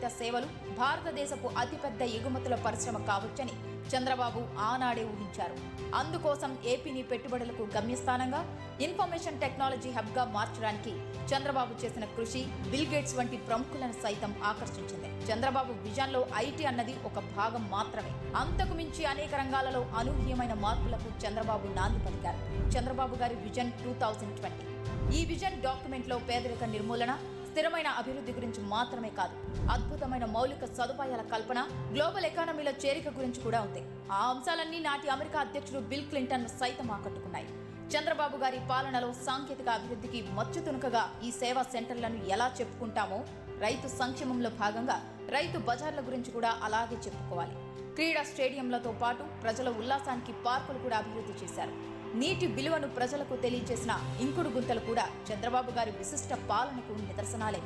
ఆధారిత సేవలు భారతదేశపు అతిపెద్ద ఎగుమతుల పరిశ్రమ కావచ్చని చంద్రబాబు ఆనాడే ఊహించారు. అందుకోసం ఏపీని పెట్టుబడులకు గమ్యస్థానంగా ఇన్ఫర్మేషన్ టెక్నాలజీ హబ్గా మార్చడానికి చంద్రబాబు చేసిన కృషి బిల్ గేట్స్ వంటి ప్రముఖులను సైతం ఆకర్షించింది. చంద్రబాబు విజన్లో ఐటీ అన్నది ఒక భాగం మాత్రమే. అంతకు మించి అనేక రంగాలలో అనూహ్యమైన మార్పులకు చంద్రబాబు నాంది పలికారు. చంద్రబాబు గారి విజన్ టూ థౌజండ్ ట్వంటీ. ఈ విజన్ డాక్యుమెంట్లో పేదరిక నిర్మూలన స్థిరమైన అభివృద్ధి గురించి మాత్రమే కాదు అద్భుతమైన మౌలిక సదుపాయాల కల్పన గ్లోబల్ ఎకానమీలో చేరిక గురించి కూడా ఉంది. ఆ అంశాలన్నీ నాటి అమెరికా అధ్యక్షుడు బిల్ క్లింటన్ సైతం ఆకట్టుకున్నాయి. చంద్రబాబు గారి పాలనలో సాంకేతిక అభివృద్ధికి మచ్చు తునుకగా ఈ సేవా సెంటర్లను ఎలా చెప్పుకుంటామో రైతు సంక్షేమంలో భాగంగా రైతు బజార్ల గురించి కూడా అలాగే చెప్పుకోవాలి. క్రీడా స్టేడియంలతో పాటు ప్రజల ఉల్లాసానికి పార్కులు కూడా అభివృద్ధి చేశారు. నీటి విలువను ప్రజలకు తెలియజేసిన ఇంకుడు గుంతలు కూడా చంద్రబాబు గారి విశిష్ట పాలనకు నిదర్శనాలే.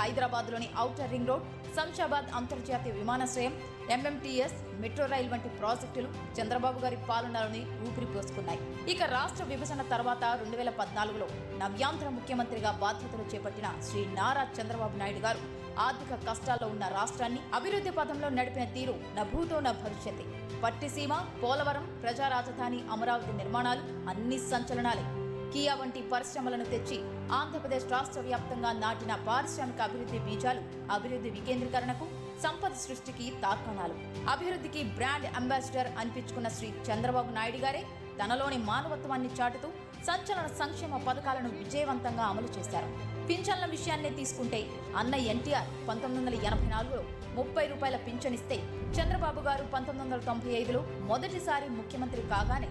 హైదరాబాద్లోని ఔటర్ రింగ్ రోడ్ శంషాబాద్ అంతర్జాతీయ విమానాశ్రయం ఎంఎంటీఎస్ మెట్రో రైల్ వంటి ప్రాజెక్టులు చంద్రబాబు గారి పాలనలోని ఊపిరి పోసుకున్నాయి ఇక రాష్ట్ర విభజన తర్వాత రెండు వేల పద్నాలుగులో నవ్యాంధ్ర ముఖ్యమంత్రిగా బాధ్యతలు చేపట్టిన శ్రీ నారా చంద్రబాబు నాయుడు గారు ఆర్థిక కష్టాల్లో ఉన్న రాష్ట్రాన్ని అభివృద్ధి పథంలో నడిపిన తీరు నభూతో న పట్టిసీమ పోలవరం ప్రజా రాజధాని అమరావతి నిర్మాణాలు అన్ని సంచలనాలే. కియా వంటి పరిశ్రమలను తెచ్చి ఆంధ్రప్రదేశ్ రాష్ట్ర వ్యాప్తంగా నాటిన పారిశ్రామిక అభివృద్ధి బీజాలు అభివృద్ధి వికేంద్రీకరణకు సంపద సృష్టికి తార్కాణాలు. అభివృద్ధికి బ్రాండ్ అంబాసిడర్ అనిపించుకున్న శ్రీ చంద్రబాబు నాయుడు గారే తనలోని మానవత్వాన్ని చాటుతూ సంచలన సంక్షేమ పథకాలను విజయవంతంగా అమలు చేశారు. పింఛన్ల విషయాన్నే తీసుకుంటే అన్న ఎన్టీఆర్ పంతొమ్మిది వందల ఎనభై నాలుగులో ముప్పై రూపాయల పింఛనిస్తే చంద్రబాబు గారు పంతొమ్మిది వందల తొంభై ఐదులో మొదటిసారి ముఖ్యమంత్రి కాగానే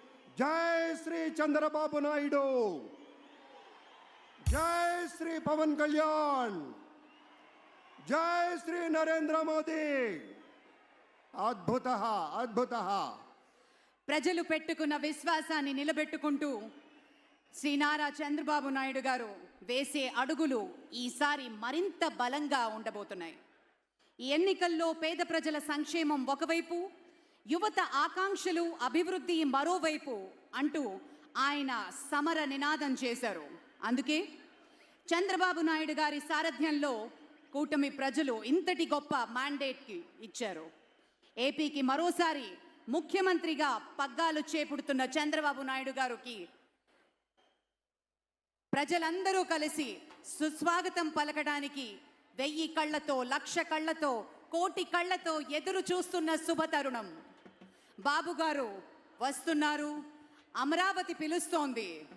జై శ్రీ చంద్రబాబు నాయుడు. జై శ్రీ పవన్ కళ్యాణ్. జై శ్రీ నరేంద్ర మోదీ. అద్భుత అద్భుత. ప్రజలు పెట్టుకున్న విశ్వాసాన్ని నిలబెట్టుకుంటూ శ్రీ నారా చంద్రబాబు నాయుడు గారు వేసే అడుగులు ఈసారి మరింత బలంగా ఉండబోతున్నాయి. ఈ ఎన్నికల్లో పేద ప్రజల సంక్షేమం ఒకవైపు యువత ఆకాంక్షలు అభివృద్ధి మరోవైపు అంటూ ఆయన సమర నినాదం చేశారు. అందుకే చంద్రబాబు నాయుడు గారి సారథ్యంలో కూటమి ప్రజలు ఇంతటి గొప్ప మ్యాండేట్కి ఇచ్చారు. ఏపీకి మరోసారి ముఖ్యమంత్రిగా పగ్గాలు చేపుడుతున్న చంద్రబాబు నాయుడు గారికి ప్రజలందరూ కలిసి సుస్వాగతం పలకడానికి వెయ్యి కళ్ళతో లక్ష కళ్ళతో కోటి కళ్ళతో ఎదురు చూస్తున్న శుభతరుణం. బాబు గారు వస్తున్నారు. అమరావతి పిలుస్తోంది.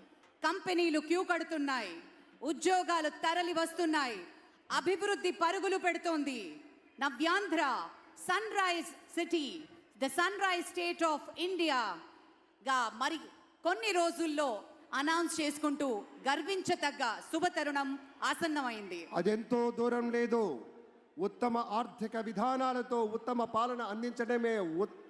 కంపెనీలు క్యూ కడుతున్నాయి. ఉద్యోగాలు తరలి వస్తున్నాయి. అభివృద్ధి పరుగులు పెడుతోంది. Navyandhra sunrise city the sunrise state of ఇండియాగా మరి కొన్ని రోజుల్లో అనౌన్స్ చేసుకుంటూ గర్వించతగ్గ శుభతరుణం ఆసన్నమైంది. అదెంతో దూరం లేదు. ఉత్తమ ఆర్థిక విధానాలతో ఉత్తమ పాలన అందించడమే ఉత్-